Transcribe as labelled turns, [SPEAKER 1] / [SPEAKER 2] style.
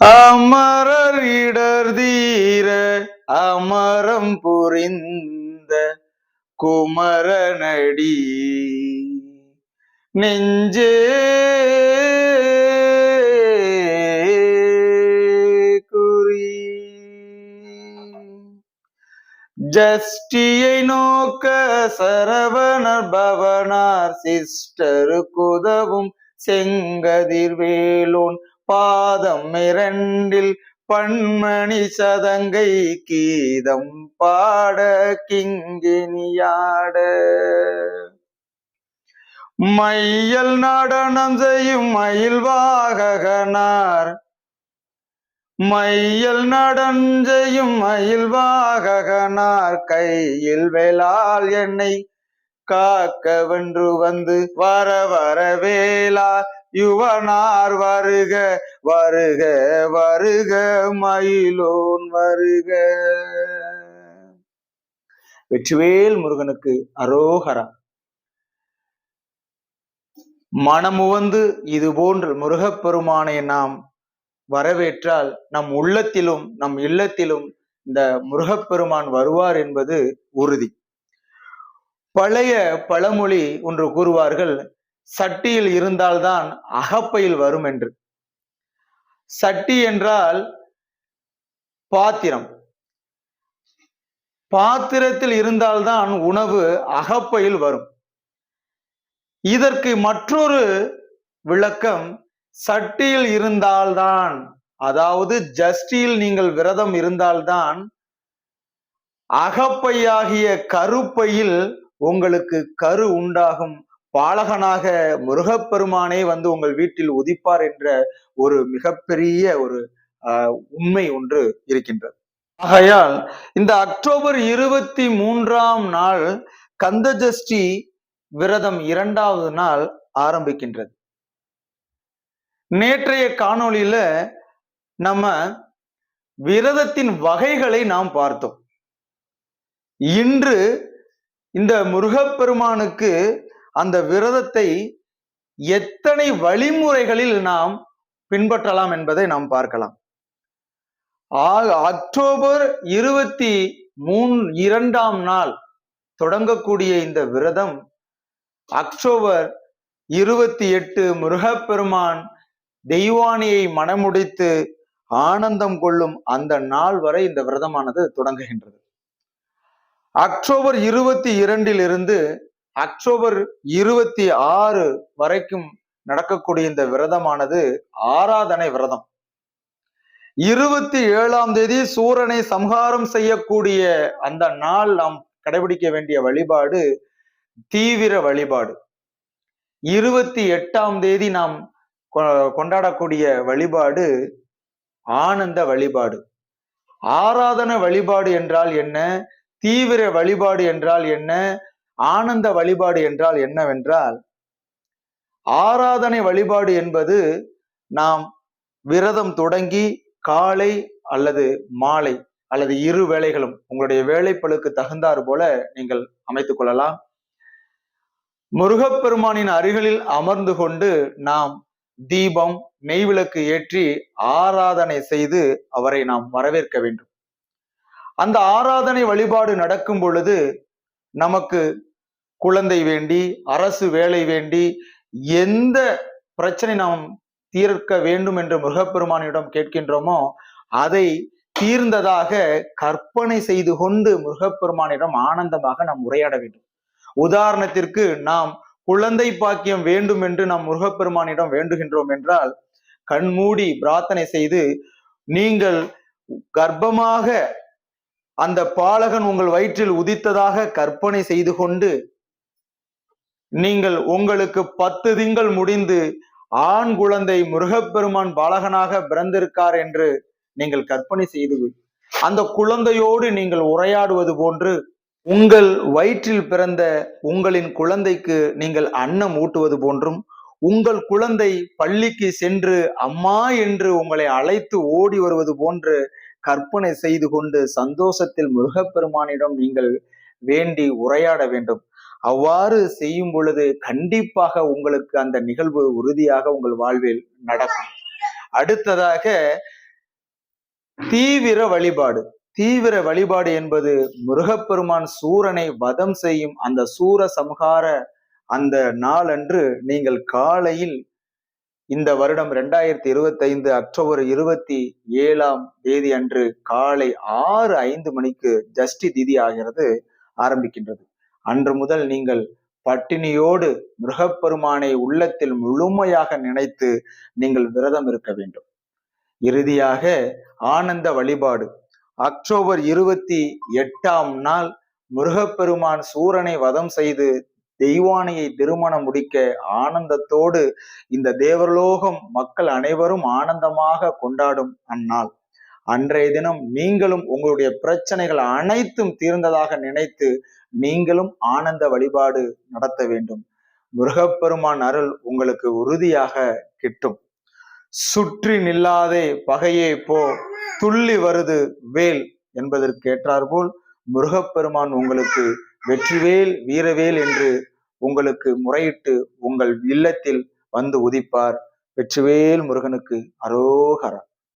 [SPEAKER 1] அமரர் இடர் தீர அமரம் புரிந்த குமரனடி நெஞ்சே குறி. ஜஸ்டியை நோக்க சரவணர் பவனார் சிஸ்டருக்கு உதவும் செங்கதிர்வேலோன் பாதம் இரண்டில் பன்மணி சதங்கை கீதம் பாட கிங்கினியாட மையல் நடனம் செய்யும் மயில் வாககனார். மையல் நடஞ்செய்யும் மயில் வாககனார். கையில் வேளால் என்னை காக்க வென்று வந்து வர வர வேளா யுவனார் வருக வருக வருக மயிலோன் வருக. வெற்றிவேல் முருகனுக்கு அரோகரா. மனமுவந்து இது போன்று முருகப்பெருமானை நாம் வரவேற்றால் நம் உள்ளத்திலும் நம் இல்லத்திலும் இந்த முருகப்பெருமான் வருவார் என்பது உறுதி. பழைய பழமொழி ஒன்று கூறுவார்கள் சட்டியில் இருந்தால்தான் அகப்பையில் வரும் என்று. சட்டி என்றால் பாத்திரம். பாத்திரத்தில் இருந்தால்தான் உணவு அகப்பையில் வரும். இதற்கு மற்றொரு விளக்கம் சட்டியில் இருந்தால்தான் அதாவது ஜஸ்டியில் நீங்கள் விரதம் இருந்தால்தான் அகப்பையாகிய கருப்பையில் உங்களுக்கு கரு உண்டாகும். பாலகனாக முருகப்பெருமானே வந்து உங்கள் வீட்டில் உதிப்பார் என்ற ஒரு மிகப்பெரிய ஒரு உண்மை ஒன்று இருக்கின்றது. ஆகையால் இந்த அக்டோபர் இருபத்தி மூன்றாம் நாள் கந்தஜஷ்டி விரதம் இரண்டாவது நாள் ஆரம்பிக்கின்றது. நேற்றைய காணொளியில நம்ம விரதத்தின் வகைகளை நாம் பார்த்தோம். இன்று இந்த முருகப்பெருமானுக்கு அந்த விரதத்தை எத்தனை வழிமுறைகளில் நாம் பின்பற்றலாம் என்பதை நாம் பார்க்கலாம். அக்டோபர் இருபத்தி மூன் இரண்டாம் நாள் தொடங்கக்கூடிய இந்த விரதம் அக்டோபர் இருபத்தி எட்டு முருகப்பெருமான் தெய்வானியை மனமுடித்து ஆனந்தம் கொள்ளும் அந்த நாள் வரை இந்த விரதமானது தொடங்குகின்றது. அக்டோபர் இருபத்தி இரண்டிலிருந்து அக்டோபர் இருபத்தி ஆறு வரைக்கும் நடக்கக்கூடிய இந்த விரதமானது ஆராதனை விரதம். இருபத்தி ஏழாம் தேதி சூரனை சம்ஹாரம் செய்யக்கூடிய அந்த நாள் நாம் கடைபிடிக்க வேண்டிய வழிபாடு தீவிர வழிபாடு. இருபத்தி எட்டாம் தேதி நாம் கொ- கொண்டாடக்கூடிய வழிபாடு ஆனந்த வழிபாடு. ஆராதன வழிபாடு என்றால் என்ன? தீவிர வழிபாடு என்றால் என்ன? ஆனந்த வழிபாடு என்றால் என்னவென்றால் ஆராதனை வழிபாடு என்பது நாம் விரதம் தொடங்கி காலை அல்லது மாலை அல்லது இரு வேளைகளும் உங்களுடைய வேலைப்பளுக்கு தகுந்தாறு போல நீங்கள் அமைத்துக் கொள்ளலாம். முருகப்பெருமானின் அருகிலில் அமர்ந்து கொண்டு நாம் தீபம் நெய்விளக்கு ஏற்றி ஆராதனை செய்து அவரை நாம் வரவேற்க வேண்டும். அந்த ஆராதனை வழிபாடு நடக்கும் பொழுது நமக்கு குழந்தை வேண்டி அரசு வேலை வேண்டி எந்த பிரச்சனை நாம் தீர்க்க வேண்டும் என்று முருகப்பெருமானிடம் கேட்கின்றோமோ அதை தீர்ந்ததாக கற்பனை செய்து கொண்டு முருகப்பெருமானிடம் ஆனந்தமாக நாம் உரையாட வேண்டும். உதாரணத்திற்கு நாம் குழந்தை பாக்கியம் வேண்டும் என்று நாம் முருகப்பெருமானிடம் வேண்டுகின்றோம் என்றால் கண்மூடி பிரார்த்தனை செய்து நீங்கள் கர்ப்பமாக அந்த பாலகன் உங்கள் வயிற்றில் உதித்ததாக கற்பனை செய்து கொண்டு நீங்கள் உங்களுக்கு பத்து திங்கள் முடிந்து ஆண் குழந்தை முருகப்பெருமான் பாலகனாக பிறந்திருக்கார் என்று நீங்கள் கற்பனை செய்து அந்த குழந்தையோடு நீங்கள் உரையாடுவது போன்று உங்கள் வயிற்றில் பிறந்த உங்களின் குழந்தைக்கு நீங்கள் அன்னம் ஊட்டுவது போன்றும் உங்கள் குழந்தை பள்ளிக்கு சென்று அம்மா என்று உங்களை அழைத்து ஓடி வருவது போன்று கற்பனை செய்து கொண்டு சந்தோஷத்தில் முருகப்பெருமானிடம் நீங்கள் வேண்டி உரையாட வேண்டும். அவ்வாறு செய்யும் பொழுது கண்டிப்பாக உங்களுக்கு அந்த நிகழ்வு உறுதியாக உங்கள் வாழ்வில் நடக்கும். அடுத்ததாக தீவிர வழிபாடு. தீவிர வழிபாடு என்பது முருகப்பெருமான் சூரனை வதம் செய்யும் அந்த சூர சம்ஹார அந்த நாளன்று நீங்கள் காலையில் இந்த வருடம் ரெண்டாயிரத்தி இருபத்தைந்து அக்டோபர் இருபத்தி ஏழாம் தேதி அன்று காலை ஆறு ஐந்து மணிக்கு ஜஸ்டி திதி ஆகிறது ஆரம்பிக்கின்றது. அன்று முதல் நீங்கள் பட்டினியோடு மிருகப்பெருமானை உள்ளத்தில் முழுமையாக நினைத்து நீங்கள் விரதம் இருக்க வேண்டும். இறுதியாக ஆனந்த வழிபாடு. அக்டோபர் இருபத்தி எட்டாம் நாள் முருகப்பெருமான் சூரனை வதம் செய்து தெய்வானையை திருமணம் முடிக்க ஆனந்தத்தோடு இந்த தேவலோகம் மக்கள் அனைவரும் ஆனந்தமாக கொண்டாடும் அந்நாள். அன்றைய தினம் நீங்களும் உங்களுடைய பிரச்சனைகள் அனைத்தும் தீர்ந்ததாக நினைத்து நீங்களும் ஆனந்த வழிபாடு நடத்த வேண்டும். முருகப்பெருமான் அருள் உங்களுக்கு உறுதியாக கிட்டும். சுற்றி நில்லாதே பகையே போ துள்ளி வருது வேல் என்பதற்கு ஏற்றாற்போல் முருகப்பெருமான் உங்களுக்கு வெற்றிவேல் வீரவேல் என்று உங்களுக்கு முறையிட்டு உங்கள் இல்லத்தில் வந்து உதிப்பார். வெற்றிவேல் முருகனுக்கு அரோகரா.